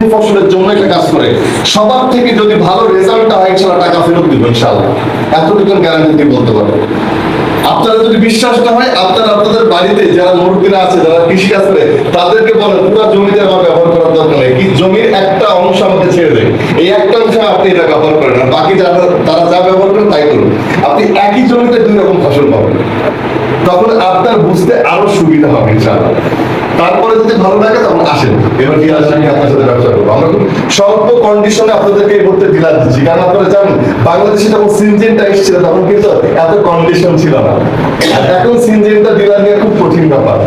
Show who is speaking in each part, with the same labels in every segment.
Speaker 1: ফসলের জন্য একটা কাজ করে। সবার থেকে যদি ভালো রেজাল্টটা হয়, ইনশাল্লাহ টাকা ফেরত দিব, ইনশাল্লাহ। এতটুকু গ্যারান্টি দিয়ে বলতে পারব। আপনারা যদি বিশ্বাস না হয়, আপনারা আপনাদের বাড়িতে যারা মুরব্বীরা আছে, যারা কৃষি কাজ করে তাদেরকে বলেন, পুরো জমিতে আমার ব্যবহার করার দরকার নেই। কি জমির একটা অংশ আমাকে ছেড়ে দেয় এই একটা অংশ আপনি এটা ব্যবহার করেন আর বাকি যারা, তারা যা ব্যবহার করেন, তাই করুন। আপনি একই জমিতে দুই রকম ফসল পাবেন। তখন আপনার বুঝতে আরও সুবিধা হবে ইনশাআল্লাহ তারপরে যদি ভালো লাগে তখন আসেন। এবার ডিলার সাথে আপনার সাথে ব্যবসা করব। আমরা খুব স্বল্প কন্ডিশনে আপনাদেরকে এই মুহূর্তে ডিলার দিচ্ছি কারণ আপনারা জানেন বাংলাদেশে যখন সিনজেনটা এসেছিল তখন কিন্তু এত কন্ডিশন ছিল না। এখন সিনজেনটা ডিলার নিয়ে খুব কঠিন ব্যাপার।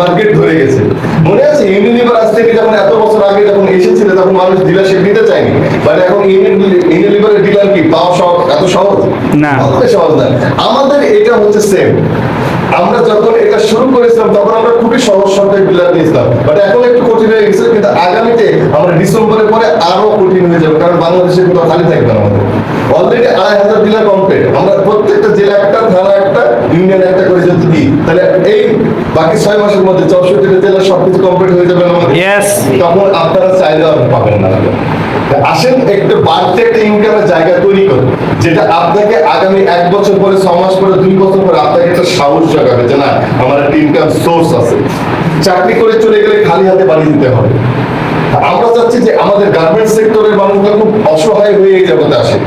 Speaker 1: মার্কেট ধরে গেছে। মনে আছে ইউনিলিভার আজ থেকে যখন এত বছর আগে যখন এসেছিল তখন মানুষ ডিলারশিপ নিতে চায়নি। বাট এখন ইউনিলিভারের ডিলার কি? পাওয়া সহজ? এত সহজ?
Speaker 2: না।
Speaker 1: সহজ না। আমাদের এটা হচ্ছে সেম আমরা যখন এটা শুরু করেছিলাম তখন আমরা খুবই সহজ সরকারি ডিলার নিয়েছিলাম বাট এখন একটু কঠিন হয়ে গেছে কিন্তু আগামীতে আমরা ডিসেম্বরের পরে আরও কঠিন হয়ে যাবে কারণ বাংলাদেশে কোথাও খালি থাকবে না আমাদের। অলরেডি আড়াই হাজার ডিলার কমপ্লিট আমরা প্রত্যেকটা জেলা একটা থানা একটা ইউনিয়ন একটা করে যদি দিই তাহলে এই বাকি ছয় মাসের মধ্যে চৌষট্টিটা জেলা সবকিছু কমপ্লিট হয়ে যাবে আমাদের। তখন আপনারা চাইলেও আর পাবেন না। আসেন একটু বাড়তি একটা ইনকামের জায়গা তৈরি করুন যেটা আপনাকে আগামী এক বছর পরে ছ মাস পরে দুই বছর সাহস জাগাবে যে না, আমার একটা ইনকাম সোর্স আছে। চাকরি করে চলে গেলে খালি হাতে বাড়ি দিতে হবে। আমরা চাচ্ছি যে আমাদের গার্মেন্টস সেক্টরের মানুষরা খুব অসহায় হয়ে এই জগতে আসে।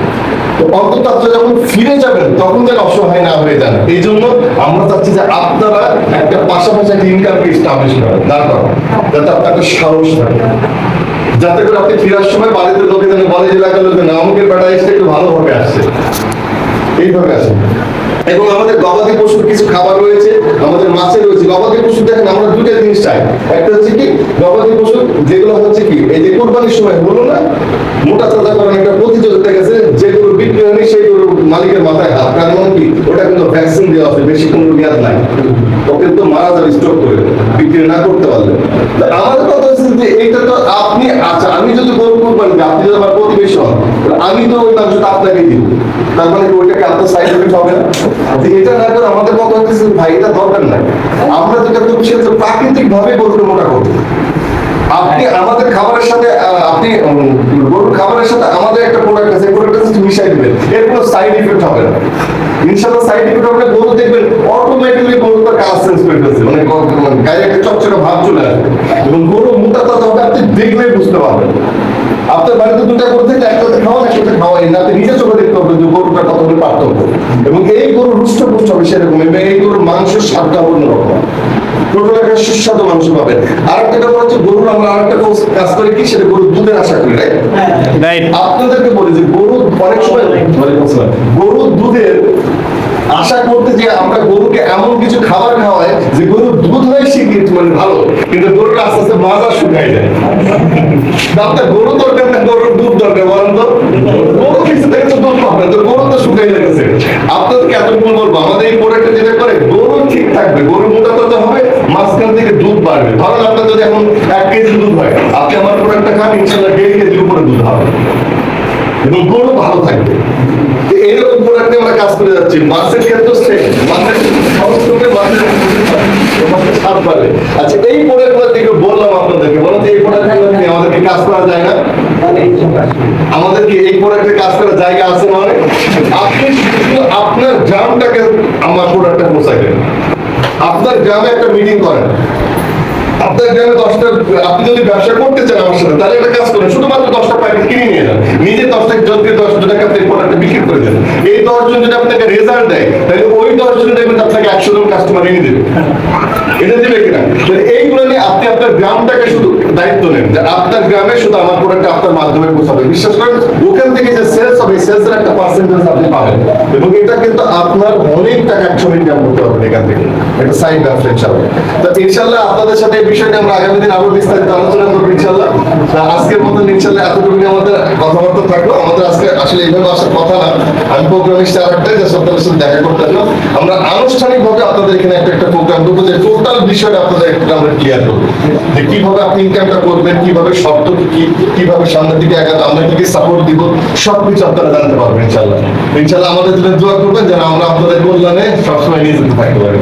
Speaker 1: তো অন্তত আপনারা যখন ফিরে যাবেন, তখন যেন অসহায় না হয়ে যান। এই জন্য আমরা চাচ্ছি যে আপনারা একটা পাশাপাশি একটা করেন। যাতে আপনার সাহস থাকে। যাতে করে আপনি ফেরার সময় বাড়িতে লোকে যেন বলে যে, লাগল যে না অমুকের বেটা এসে একটু ভালোভাবে আসছে। এইভাবে আসে। এবং আমাদের গবাদি পশুর কিছু খাবার রয়েছে, আমাদের মাছে রয়েছে। গবাদি পশু দেখেন, আমরা দুটা জিনিস চাই। একটা হচ্ছে কি, গবাদি পশু, যেগুলো হচ্ছে কি, এই যে কোরবানির সময় হলো না, মোটা তাজা করার একটা প্রতিযোগিতা গেছে, যে গরু বিক্রি হয়নি, সেই গরু মালিকের মাথায় হাত। কারণ কি, ওটা কিন্তু ভ্যাকসিন দেওয়া আছে, বেশি কোনো মেয়াদ নাই। ও কিন্তু মারা যাবে স্টক করে। বিক্রি না করতে পারলে। আমাদের কথা যে এইটা তো আপনি আচ্ছা আমি যদি আপনি যদি আমার আমি তো ওই মাংসটা আপনাকে দিব। তার মানে কি ওইটাকে আপনার সাইড এফেক্ট হবে না? এটা না করে আমাদের হচ্ছে, ভাই, এটা দরকার নাই। আমরা যেটা প্রাকৃতিক ভাবে করব। আপনি আমাদের খাবারের সাথে আপনি গরুর খাবারের সাথে আমাদের একটা প্রোডাক্ট আছে প্রোডাক্ট মিশাই দিবেন। এর কোনো সাইড ইফেক্ট হবে না। সাইড ইফেক্ট গরু দেখবেন অটোমেটিক্যালি গরু তার করে ফেলছে মানে মানে গায়ে একটা চকচকে ভাব চলে আসবে। এবং গরু আপনি দেখলেই বুঝতে পারবেন। আপনার বাড়িতে দুটা গরু থেকে একটাতে খাওয়ান একটাতে খাওয়াই না আপনি নিজে চোখে দেখতে পারবেন যে গরুটা কতগুলো পার্থক্য। এবং এই গরু রুষ্ট পুষ্ট হবে সেরকম এবং এই গরুর মাংসের স্বাদটা অন্যরকম। টোটাল একটা সুস্বাদু মাংস পাবেন। আর একটা ব্যাপার হচ্ছে গরুর আমরা আরেকটা কাজ করি কি? সেটা গরুর দুধের আশা করি রাইট
Speaker 2: রাইট
Speaker 1: আপনাদেরকে বলি যে গরু অনেক সময় গরুর দুধের আশা করতে যে আমরা গরুকে এমন কিছু খাবার খাওয়াই যে গরুর দুধ হয় শিখি মানে ভালো, কিন্তু গরুর আস্তে আস্তে মাজা শুকাই যায়। আপনার গরু দরকার না, গরুর দুধ দরকার, বলেন তো? গরু কিছু থেকে তো দুধ পাবেন তো গরু তো শুকাই যাচ্ছে আপনাদেরকে এতটুকু বলব, আমাদের এই প্রোডাক্টটা যেটা করে, গরু ঠিক থাকবে, গরু মোটা তো হবে, মাঝখান থেকে দুধ বাড়বে। ধরেন আপনার যদি এখন এক কেজি দুধ হয়, আপনি আমার প্রোডাক্টটা খান, ইনশাল্লাহ দেড় কেজির উপরে দুধ হবে। এবং গরু ভালো থাকবে। এইরকম প্রোডাক্টে আমরা কাজ করে যাচ্ছি। মাছের ক্ষেত্রে সেম মাছের সমস্ত মাছের আচ্ছা আপনার গ্রামটাকে আমার প্রোডাক্টটা পৌঁছাইবেন। আপনার গ্রামে একটা মিটিং করেন। আপনার গ্রামে দশটা আপনি যদি ব্যবসা করতে চান আমার সাথে, তাহলে একটা কাজ করেন। শুধুমাত্র নিয়ে নিজে জনকে দশ আপনি প্রোডাক্ট বিক্রি করে দেন। এই দশজন যদি আপনাকে রেজাল্ট দেয়, তাহলে ওই দশজন দেখবেন আপনাকে একশো জন কাস্টমার এনে দেবে। এটা দিবে কিনা? এইগুলো নিয়ে আপনি আপনার গ্রামটাকে শুধু দায়িত্ব নেন। যে আপনার গ্রামে শুধু আমার প্রোডাক্ট আপনার মাধ্যমে পৌঁছাবে। বিশ্বাস করেন? ওখান থেকে যে সেলস হবে সেলস একটা পার্সেন্টেজ আপনি পাবেন। এবং এটা কিন্তু আপনার ইনকাম করতে পারবেন এখান থেকে। একটা সাইড ব্যবসা তো ইনশাল্লাহ আপনাদের সাথে এই বিষয়টা আমরা আগামী দিন আরও বিস্তারিত আলোচনা করব ইনশাল্লাহ আজকের ইনশাল্লাহ এতটুকু আমাদের কথাবার্তা থাকল। আমাদের আজকে আসলে এইভাবে আসার কথা না। আমি আরেকটাই যে সপ্তাহের সাথে দেখা করতে আসলাম। আমরা আনুষ্ঠানিকভাবে আপনাদের এখানে একটা একটা প্রোগ্রাম যে টোটাল বিষয়টা আপনাদের একটা আমরা ক্লিয়ার করব। যে কীভাবে আপনি ইনকামটা করবেন, কীভাবে শর্ত কি, কীভাবে সামনের দিকে আগাতে আমরা কি সাপোর্ট দিব, সবকিছু আপনারা জানতে পারবেন। ইনশাল্লাহ ইনশাল্লাহ আমাদের জন্য দোয়া করবেন যেন আমরা আপনাদের কল্যাণে সবসময় নিয়ে যেতে থাকতে পারি।